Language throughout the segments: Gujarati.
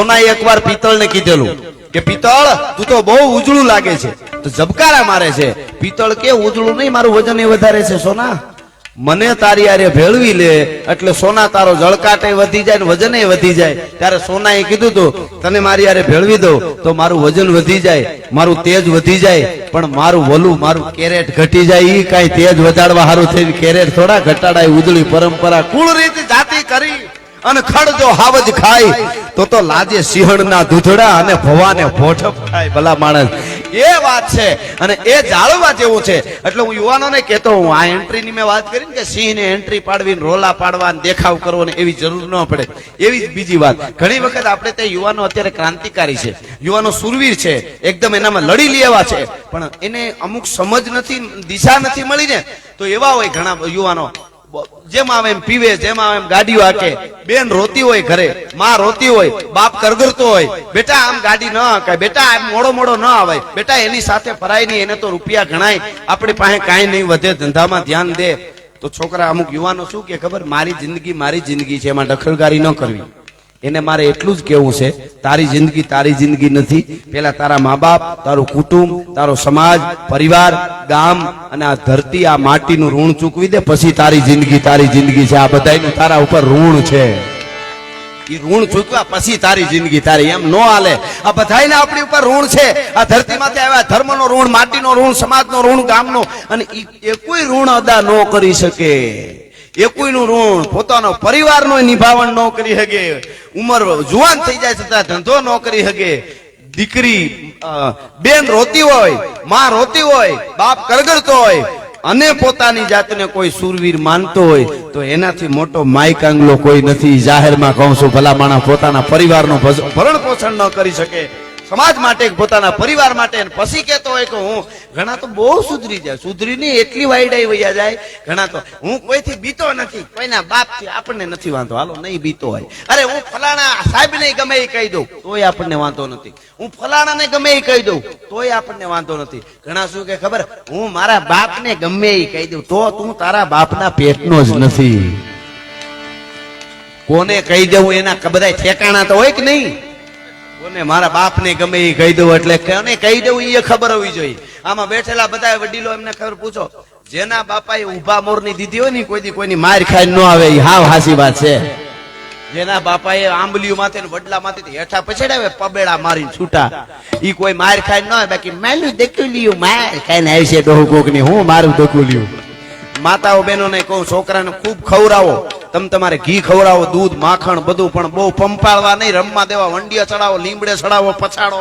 સોનાએ એકવાર પિત્તળને કીધેલું કે, પિત્તળ, તું તો બહુ ઉજળું લાગે છે. તો ઝબકારા મારે છે. પિત્તળ કે ઉજળું નહીં? મારું વજન વધારે છે, સોના. મને તારી આરે ભેળવી લે, એટલે સોના તારો જળકાટે વધી જાય ને વજન વધી જાય. ત્યારે સોનાએ કીધું તું, તને મારી આરે ભેળવી દઉં તો મારું વજન વધી જાય, મારું તેજ વધી જાય, પણ મારું વલું, મારું કેરેટ ઘટી જાય એ કાંઈ તેજ વધારવા સારું થઈને કેરેટ થોડા ઘટાડાય, ઉજળી પરંપરા કુળ રીત જાતિ કરી. અને ખડ હાવજ ખાય, તો તો લાજે સિંહણના દૂધડા અને ભવાને ભોઠપ ખાય, ભલા માણસ. એ વાત છે અને એ જાળવવા જેવું છે. એટલે હું યુવાનોને કહેતો હું, આ એન્ટ્રીની મેં વાત કરી ને કે સિંહને એન્ટ્રી પાડવી રોલા પાડવા દેખાવ કરવો ને એવી જરૂર ન પડે. એવી જ બીજી વાત. ઘણી વખત આપણે તે યુવાનો અત્યારે ક્રાંતિકારી છે. યુવાનો સુરવીર છે, એકદમ એનામાં લડી લેવા છે. પણ એને અમુક સમજ નથી, દિશા નથી મળી ને, તો એવા હોય ઘણા યુવાનો. જેમ આવે એમ પીવે, જેમ આવે એમ ગાડીઓ હાકે. બેન રોતી હોય ઘરે, માં રોતી હોય, બાપ કરગરતો હોય. બેટા, આમ ગાડી ન હકાય. બેટા, આમ મોડો મોડો ન આવે બેટા, એની સાથે ફરાય નહીં, એને તો રૂપિયા ગણાય. આપણી પાસે કાંઈ નહીં, વધે ધંધામાં ધ્યાન દે. તો છોકરા અમુક યુવાનો શું કે ખબર? મારી જિંદગી મારી જિંદગી છે, એમાં દખલકારી ન કરવી. એને મારે એટલું જ કેવું છે, તારી જિંદગી તારી જિંદગી નથી. પેલા તારા મા બાપ તારું કુટુંબ, તારો સમાજ, પરિવાર, ગામ અને આ ધરતી, આ માટીનું ઋણ ચૂકવી દે, પછી તારી જિંદગી તારી જિંદગી છે. આ બધા તારા ઉપર ઋણ છે. એ ઋણ ચૂકવા પછી તારી જિંદગી તારી, એમ નો હાલે. આ બધા આપણી ઉપર ઋણ છે. આ ધરતીમાંથી આવ્યા ધર્મનો ઋણ, માટીનો ઋણ, સમાજનો ઋણ, ગામનો, અને એ કોઈ ઋણ અદા ન કરી શકે. એકોયનું ઋણ પોતાનો પરિવારનો નિભાવણ ન કરી શકે ઉંમર જુવાન થઈ જાય છતાં ધંધો ન કરી શકે દીકરી બેન રોતી હોય, માં રોતી હોય, બાપ કરગડતો હોય, અને પોતાની જાતને કોઈ સુરવીર માનતો હોય, તો એનાથી મોટો માઇક આંગલો કોઈ નથી. જાહેરમાં કહું છું, ભલા માણસ પોતાના પરિવારનું ભરણ પોષણ ન કરી શકે. સમાજ માટે પોતાના પરિવાર માટે પછી કહેતો હોય કે હું ઘણા તો બહુ સુધરી જાય. સુધરીને એટલી વાયડાઈ વૈયા જાય, ઘણા તો હું કોઈથી બીતો નથી. કોઈના બાપથી આપણને નથી વાંધો. હાલો, નહીં બીતો હોય. અરે, હું ફલાણા સાહેબને ગમે એ કહી દઉં. તોય આપણને વાંધો નથી. હું ફલાણાને ગમે એ કહી દઉં. તોય આપણને વાંધો નથી. ઘણા શું કે ખબર? હું મારા બાપને ગમે એ કહી દઉં. તો તું તારા બાપના પેટનો જ નથી. કોને કહી દેવું એના બધા ઠેકાણા તો હોય કે નહીં? કોને મારા બાપને ગમે એ કહી દઉં એટલે કોને કહી દઉં એ ખબર હોવી જોઈએ. આમાં બેઠેલા બધા વડીલો એમને ખબર પૂછો, જેના બાપાએ ઊભા મોરની દીધી હોય ને કોઈ દી કોઈની માર ખાઈ ન આવે એ હાવ હાસી વાત છે. જેના બાપાએ આંબલીઓ માથે વડલા માથે હેઠા પછેડાવે, પબેડા મારીને છૂટા. ઈ કોઈ માર ખાઈ ન આવે, બાકી મેલું લ્યું માર ખાઈને આવશે ડોહુ કોકની, હું મારું દકુલિયું. માતાઓ બહેનોને કહું, છોકરાને ખૂબ ખવડાવો. તમે તમારે ઘી ખવડાવો, દૂધ, માખણ બધું પણ બહુ પંપાળવા નહીં, રમવા દેવા, વંડિયા ચડાવો, લીમડે ચડાવો, પછાડો.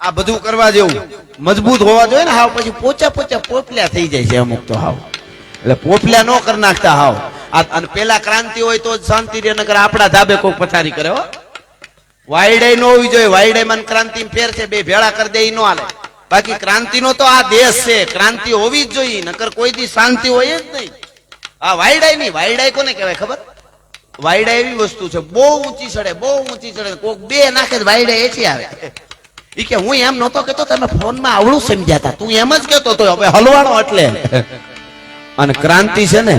આ બધું કરવા જેવું. મજબૂત હોવા જોઈએ ને હાવ, પછી પોચા પોચા પોપલ્યા થઈ જાય છે અમુક તો હાવ. એટલે પોપલ્યા નો કરી નાખતા હાવ. અને પેલા ક્રાંતિ હોય તો જ શાંતિ રે નકર આપણા ધાબે કોઈ પથારી કરે હો. વાયડાઈ ન હોવી જોઈએ. વાયડાઈ માં ક્રાંતિ ફેર છે, બે ભેળા કરી દે એ ન હાલે. બાકી ક્રાંતિ નો તો આ દેશ છે. ક્રાંતિ હોવી જ જોઈએ, નકર કોઈ દી શાંતિ હોય જ નહીં. આ વાયડાઈ નહીં વાયડાઈ કોને કહેવાય ખબર? વાયડા એવી વસ્તુ છે, બહુ ઊંચી ચડે, બહુ ઊંચી ચડે, કોક બે નાખે વાયડા એથી આવે. એ કે હું એમ નહોતો કેતો તમે ફોનમાં આવડું સમજાતા તું એમ જ કેતો તો હવે હલવાણો એટલે. અને ક્રાંતિ છે ને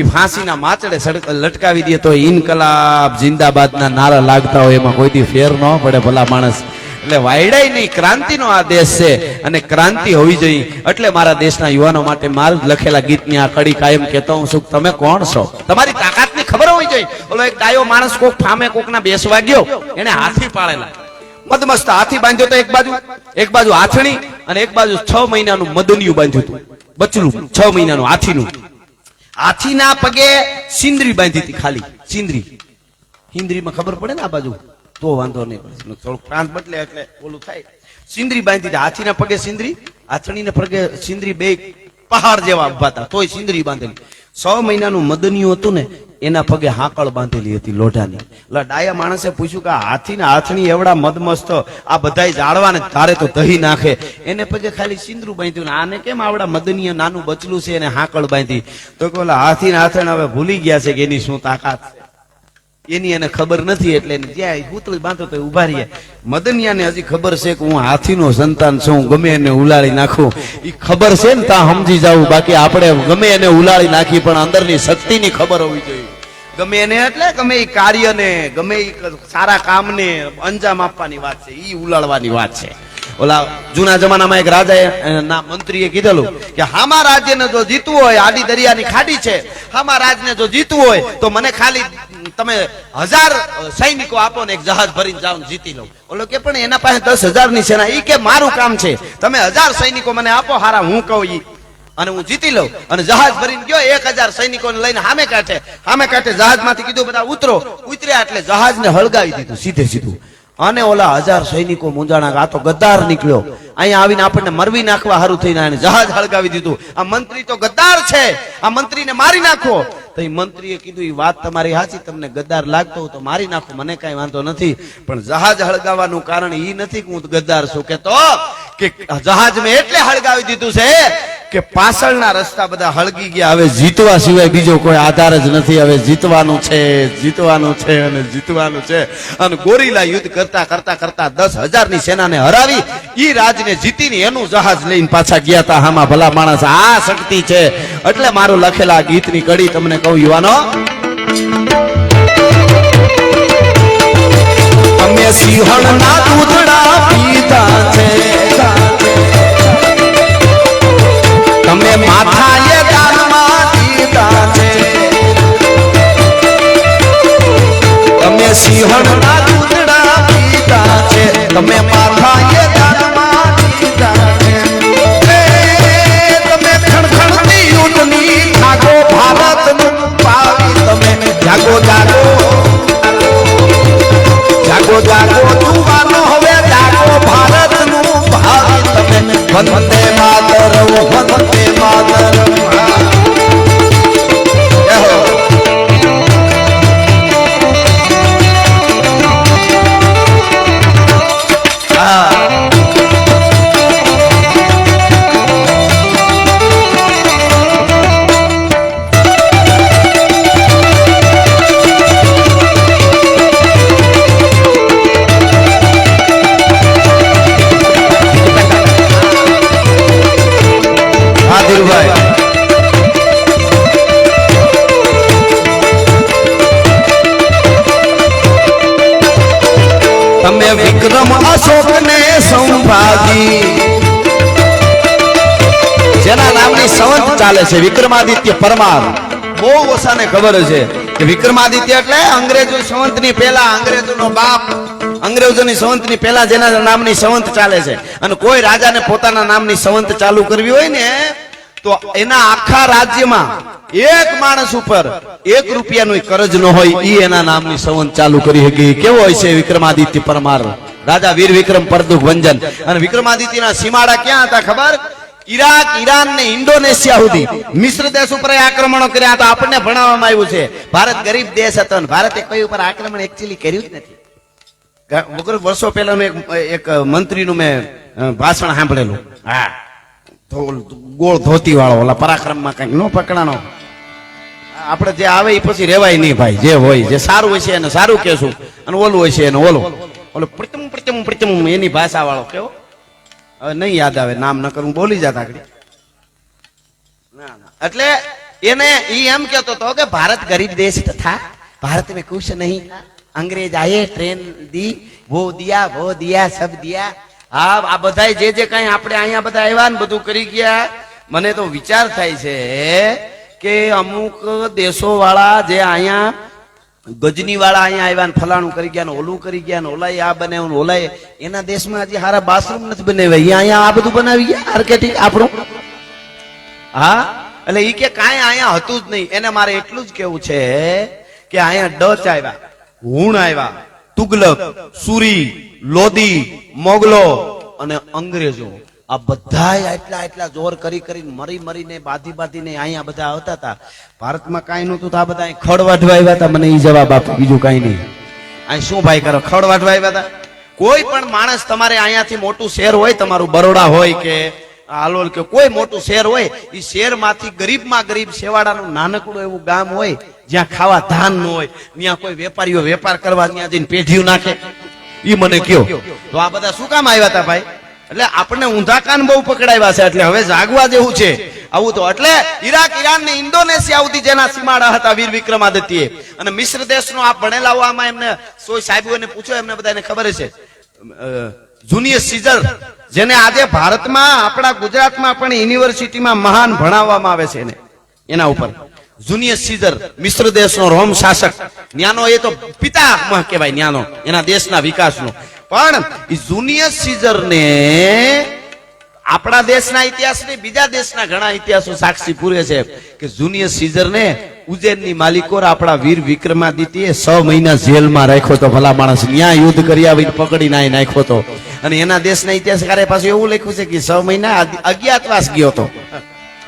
એ ફાંસીના માચડે લટકાવી દે તો ઇનકલાબ, જિંદાબાદના નારા લાગતા હોય, એમાં કોઈ દી ફેર ન પડે ભલા માણસ. એટલે વાયડાય નહીં, ક્રાંતિનો આ દેશ છે અને ક્રાંતિ હોવી જોઈએ. એટલે મારા દેશના યુવાનો માટે મારું લખેલા ગીતની આ કડી કાયમ કહેતો હું છું તમે કોણ છો? તમારી તાકાતની ખબર હોવી જોઈએ. ઓલો એક ડાયો માણસ કોક ફામે કોકના બેસવા ગયો, એને હાથી પાળેલા મદમસ્ત હાથી બાંધ્યો તો એક બાજુ એક બાજુ હાથણી અને એક બાજુ છ મહિનાનું મદનિયું બાંધ્યું હતું. બચલું છ મહિનાનું હાથીનું. હાથીના પગે સિંદરી બાંધી હતી ખાલી, સિંદરી. હિન્દ્રીમાં ખબર પડે ને આ બાજુ? તો વાંધો નહીં પડે. થોડુંક પ્રાંત બદલે એટલે ઓલું થાય. સિંદરી બાંધી હતી હાથીના પગે સિંદરી, હાથણીના પગે સિંદરી બે પહાડ જેવા ઊભા હતા. તોય સિંદરી બાંધેલી. છ મહિનાનું મદનિયું હતું ને, એના પગે હાંકળ બાંધેલી હતી લોઢાની. એટલે ડાયા માણસે પૂછ્યું કે હાથી ને હાથણી એવડા મદમસ્ત, આ બધાય જાળવાને તારે તો દહી નાખે. એને પગે ખાલી સિંદરું બાંધ્યું ને આને કેમ આવડા મદનીય નાનું બચલું છે એને હાંકળ બાંધી? તો કે હાથી ને હાથણ હવે ભૂલી ગયા છે કે એની શું તાકાત? એની એને ખબર નથી એટલે એને જ્યાં પૂતળી બાંધો તો ઊભા રહીએ. મદનિયાને હજી ખબર છે કે હું હાથીનો સંતાન છું ગમે એને ઉલાળી નાખું. એ ખબર છે ને ત્યાં સમજી જાવું બાકી આપણે ગમે એને ઉલાળી નાખી, પણ અંદરની શક્તિની ખબર હોવી જોઈએ. ગમે એને એટલે, ગમે એ કાર્યને, ગમે એ સારા કામને અંજામ આપવાની વાત છે એ ઉલાળવાની વાત છે. ઓલા જૂના જમાનામાં એક રાજાએ ના, મંત્રીએ કીધેલું કે હામા રાજ્યને જો જીતવું હોય, આડી દરિયાની ખાડી છે, હામા રાજને જો જીતવું હોય, તો મને ખાલી તમે હજાર સૈનિકો આપો ને એક જહાજ ભરીને જાઓ જીતી લઉં. ઓલો કે, પણ એના પાસે દસ હજારની સેના એ કે મારું કામ છે. તમે હજાર સૈનિકો મને આપો, હારા, હું કહું ઈ. અને હું જીતી લઉં. અને જહાજ ભરીને ગયો, એક હજાર સૈનિકોને લઈને સામે કાંઠે સામે કાંઠે જહાજમાંથી કીધું, બધા ઉતરો. ઉતર્યા એટલે જહાજને હળગાવી દીધું, સીધે સીધું. અને ઓલા હજાર સૈનિકો મુંજાણા આ તો ગદ્દાર નીકળ્યો. અહીંયા આવીને આપણને મરવી નાખવા સારું થઈને એને જહાજ હળગાવી દીધું. આ મંત્રી તો ગદ્દાર છે. આ મંત્રીને મારી નાખો. તો એ મંત્રીએ કીધું એ વાત તમારી સાચી, તમને ગદ્દાર લાગતો હોય તો મારી નાખો. મને કઈ વાંધો નથી. પણ જહાજ હળગાવવાનું કારણ એ નથી કે હું ગદ્દાર છું. કે તો કે જહાજ મેં એટલે હળગાવી દીધું છે કે પાછળના રસ્તા બધા હળગી ગયા. હવે જીતવા સિવાય બીજો કોઈ આધાર જ નથી. હવે જીતવાનું છે જીતવાનું છે અને જીતવાનું છે. અને ગોરીલા યુદ્ધ કરતા કરતા કરતા દસ હજારની સેનાને હરાવી. ઈ રાજને જીતીને એનું જહાજ લઈને પાછા ગયા હતા હામાં ભલા માણસ આ શક્તિ છે. એટલે મારું લખેલા ગીતની કડી તમને કહું, યુવાનો. અમે સિંહણના દૂધડા પીતા છે. તમે જાગો તમે વિક્રમ અશોક ને સંભાગી. જેના નામની સંવત ચાલે છે, વિક્રમાદિત્ય પરમાર. બહુ ઓછાને ખબર છે કે વિક્રમાદિત્ય એટલે અંગ્રેજો સંવંતની પહેલા અંગ્રેજોનો બાપ. અંગ્રેજોની સંવંતની પહેલા જેના નામની સંવંત ચાલે છે. અને કોઈ રાજાને પોતાના નામની સંવંત ચાલુ કરવી હોય ને તો એના આખા રાજ્યમાં એક માણસ ઉપર એક રૂપિયાનું કરજ ન હોય એ એના નામની સંવંત ચાલુ કરી હતી કેવો હોય છે વિક્રમાદિત્ય પરમાર? રાજા વીર વિક્રમ પરદુખ ભંજન અને વિક્રમાદિત્યના સીમાડા ક્યાં હતા ખબર? ઈરાક, ઈરાન ને ઇન્ડોનેશિયા સુધી. મિશ્ર દેશ ઉપર આક્રમણો કર્યા હતા. આપણને ભણાવવામાં આવ્યું છે. ભારત ગરીબ દેશ હતો ને ભારતે કોઈ ઉપર આક્રમણ એકચ્યુઅલી કર્યું જ નથી. વર્ષો પહેલાનું એક એક મંત્રીનું મેં ભાષણ સાંભળેલું. હા. ધોલ ગોળ ધોતી વાળો ઓલા પરાક્રમમાં કંઈક નો પકડાનો આપણે જે આવે એ પછી રેવાય નહીં ભાઈ, જે હોય, જે સારું હોય છે એને સારું કહેશું અને ઓલું હોય છે એને ઓલું. ઓલો પ્રતમ પ્રતમ પ્રતમ એની ભાષા વાળો કેવો? હવે નહીં યાદ આવે, નામ ન કરું બોલી જતા એટલે એને એ એમ કેતો હતો કે ભારત ગરીબ દેશ તથા ભારત મેં કુશ નહીં. અંગ્રેજ આયે, ટ્રેન દી, વો દિયા વો દિયા, સબ દિયા. હા, આ બધાય જે જે કઈ આપણે અહીંયા બધા આવ્યા ને બધું કરી ગયા, મને તો વિચાર થાય છે કે અમુક દેશો વાળા જે અહીંયા ગજની વાળા અહીંયા આવ્યા ને ફલાણું કરી ગયા ને ઓલું કરી ગયા ને ઓલાય આ બનાવ્યું ને ઓલાય, એના દેશમાં હજી હારા બાથરૂમ નથી બનાવ્યા. અહીંયા આ બધું બનાવી ગયા માર્કેટિંગ આપણું? હા, એટલે એ કે કાંઈ અહીંયા હતું જ નહીં. એને મારે એટલું જ કેવું છે કે અહીંયા ડચ આવ્યા હુણ આવ્યા. તુગલક, સુરી, લોદી, મોગલો અને અંગ્રેજો. આ બધાય એટલા એટલા જોર કરી કરીને મરી મરીને બાધી બાધીને અહીંયા બધા આવતા હતા. ભારતમાં કાંઈ નહોતું તો આ બધા ખડ વાઢવા આવ્યા હતા. મને એ જવાબ આપો, બીજું કાંઈ નહીં. અહીં શું ભાઈ કરો, ખડ વાઢવા આવ્યા હતા? કોઈ પણ માણસ તમારે અહીંયાથી મોટું શહેર હોય, તમારું બરોડા હોય કે હાલોલ કે કોઈ મોટું શહેર હોય એ શહેરમાંથી ગરીબમાં ગરીબ શેવાડાનું નાનકડું એવું ગામ હોય જ્યાં ખાવા ધાન ન હોય, ત્યાં કોઈ વેપારીઓ વેપાર કરવા ત્યાં જઈને પેઢીયું નાખે. એ મને કયો. તો આ બધા શું કામ આવ્યા હતા ભાઈ? એટલે આપણને ઊંધા કાન બહુ પકડાવ્યા છે, એટલે હવે જાગવા જેવું છે. આવું તો એટલે ઈરાક, ઈરાન ને ઇન્ડોનેશિયા સુધી જેના સીમાડા હતા વીર વિક્રમાદિત્ય. અને મિશ્ર દેશનો આ ભણેલા હોવામાં એમને સોય સાહેબોને પૂછો એમને બધાને ખબર છે. જુનિયર સીઝર, જેને આજે ભારતમાં, આપણા ગુજરાતમાં પણ યુનિવર્સિટીમાં મહાન ભણાવવામાં આવે છે એને. એના ઉપર. જુનિયર સીઝર મિશ્ર દેશનો રોમ શાસક. ન્યાનો એ તો પિતા કહેવાય ન્યાનો, એના દેશના વિકાસનો. પણ એ જુનિયર સીઝર ને આપણા દેશના ઇતિહાસ ને બીજા દેશના ઘણા ઇતિહાસો સાક્ષી પૂરે છે કે જુનિયર સીઝર ને ઉજ્જૈનની માલિકોર આપણા વીર વિક્રમાદિત્યએ છ મહિના જેલમાં રાખ્યો તો ભલા માણસ ન્યા યુદ્ધ કરી આવીને પકડી નાય નાખ્યો તો. અને એના દેશના ઇતિહાસકારે પાછું એવું લખ્યું છે કે છ મહિના અજ્ઞાતવાસ ગયો તો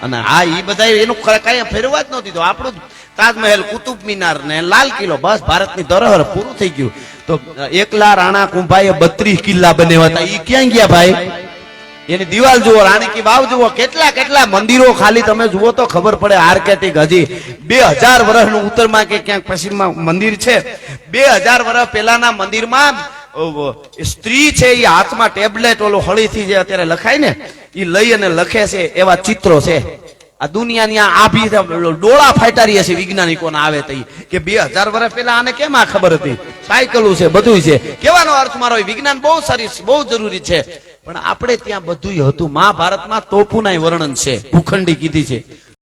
અને આ એ બધા એનું કઈ ફેરવા જ નહોતી તો આપણું તાજમહેલ, કુતુબ મિનાર ને લાલ કિલ્લો, બસ ભારતની ધરોહર પૂરું થઈ ગયું. તો એકલા રાણા કુંભાઈએ બત્રીસ કિલ્લા બનાવ્યા હતા. એ ક્યાં ગયા ભાઈ? એની દિવાલ જુઓ રાણી કી વાવ જુઓ. કેટલા કેટલા મંદિરો ખાલી તમે જુઓ તો ખબર પડે આર્કેટિક હજી. બે હજાર વર્ષનું ઉત્તરમાં કે ક્યાંક પશ્ચિમમાં મંદિર છે. બે હજાર વર્ષ પહેલાના મંદિરમાં સ્ત્રી છે એ હાથમાં ટેબ્લેટ, ઓલું હળીથી જે અત્યારે લખાય ને એ લઈ અને લખે છે, એવા ચિત્રો છે. આ દુનિયાની આ આભી ડોળા ફાટારી છે, વૈજ્ઞાનિકોના આવે તઈ કે બે હજાર વર્ષ પહેલા આને કેમ આ ખબર હતી? સાયકલું છે બધું છે. કેવાનો અર્થ મારો વિજ્ઞાન બહુ સારી, બહુ જરૂરી છે. પણ આપણે ત્યાં બધું હતું. મહાભારતમાં તોપુના વર્ણન છે. ભૂખંડી કીધી છે.